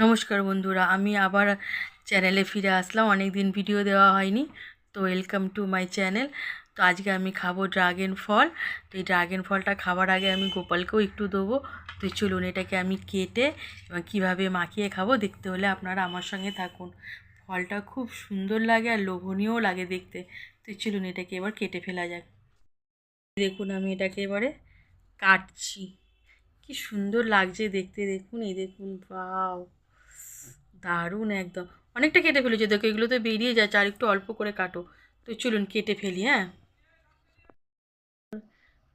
নমস্কার বন্ধুরা, আমি আবার চ্যানেলে ফিরে আসলাম। অনেক দিন ভিডিও দেওয়া হয়নি, তো ওয়েলকাম টু মাই চ্যানেল তো আজকে আমি খাব ড্রাগন ফল। তো এই ড্রাগন ফলটা খাবার আগে আমি গোপালকেও একটু দেবো। তো চলুন এটাকে আমি কেটে এবং কীভাবে মাখিয়ে খাব দেখতে হলে আপনারা আমার সঙ্গে থাকুন। ফলটা খুব সুন্দর লাগে আর লোভনীয়ও লাগে দেখতে। তো চলুন এটাকে এবার কেটে ফেলা যাক। দেখুন আমি এটাকে এবারে কাটছি। কি সুন্দর লাগছে দেখতে। দেখুন, এই দেখুন বাও দারুণ একদম। অনেকটা কেটে ফেলেছে, দেখো এগুলো তো বেরিয়ে যাচ্ছে, আর একটু অল্প করে কাটো। তো চলুন, কেটে ফেলি হ্যাঁ?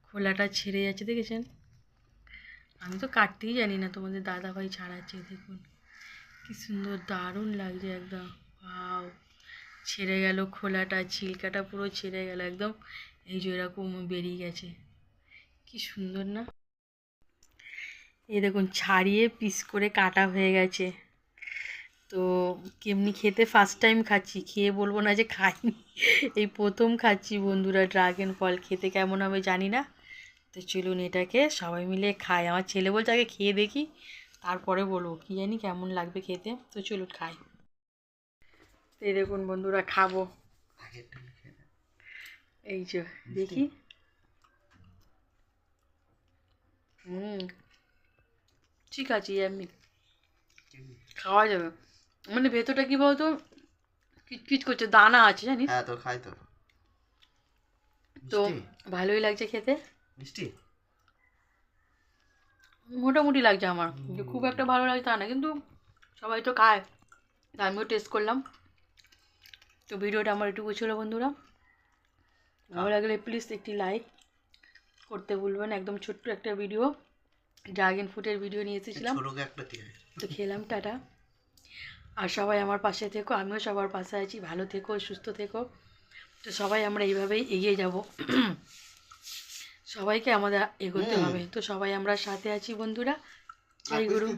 খোলাটা ছেড়ে যাচ্ছে, দেখেছেন? আমি তো কাটতেই জানি না, তোমাদের দাদা ভাই ছাড়াচ্ছে, দেখুন। কি সুন্দর, দারুণ লাগছে একদম। বাও ছেড়ে গেল খোলাটা, ছিলকাটা পুরো ছেড়ে গেল একদম। এই যে এরকম বেরিয়ে গেছে। কি সুন্দর না? এই দেখুন, ছাড়িয়ে পিস করে কাটা হয়ে গেছে। তো কেমনি খেতে ফার্স্ট টাইম খাচ্ছি খেয়ে বলব না যে খাইনি। এই প্রথম খাচ্ছি বন্ধুরা ড্রাগন ফল খেতে কেমন হবে জানি না। তো চলুন এটাকে সবাই মিলে খাই। আমার ছেলে বলছে আগে খেয়ে দেখি তারপরে বলব। কী জানি কেমন লাগবে খেতে। তো চলুন খাই। তো এই দেখুন বন্ধুরা খাব। এই যে দেখি। হুম ঠিক আছে খাওয়া যাবে। মানে ভেতরটা কি বলতো? কিচকিচ করছে দানা আছে জানিস? হ্যাঁ তো খাই তো। তো ভালোই লাগছে খেতে। মিষ্টি? মোটামুটি লাগছে আমার। যে খুব একটা ভালো লাগছে তা না কিন্তু সবাই তো খায়। আমিও টেস্ট করলাম। তো ভিডিওটা আমার একটু ছিল বন্ধুরা। ভালো লাগলে প্লিজ একটি লাইক করতে ভুলবেন একদম ছোট্ট একটা ভিডিও। ড্রাগন ফ্রুটের ভিডিও নিয়ে এসেছিলাম। তো খেলাম টাটা। আর সবাই আমার পাশে থেকো আমিও সবার পাশে আছি ভালো থেকো সুস্থ থেকো। তো সবাই আমরা এইভাবেই এগিয়ে যাব। সবাইকে আমাদের এগোতে হবে। তো সবাই আমরা সাথে আছি বন্ধুরা। জয় গুরু।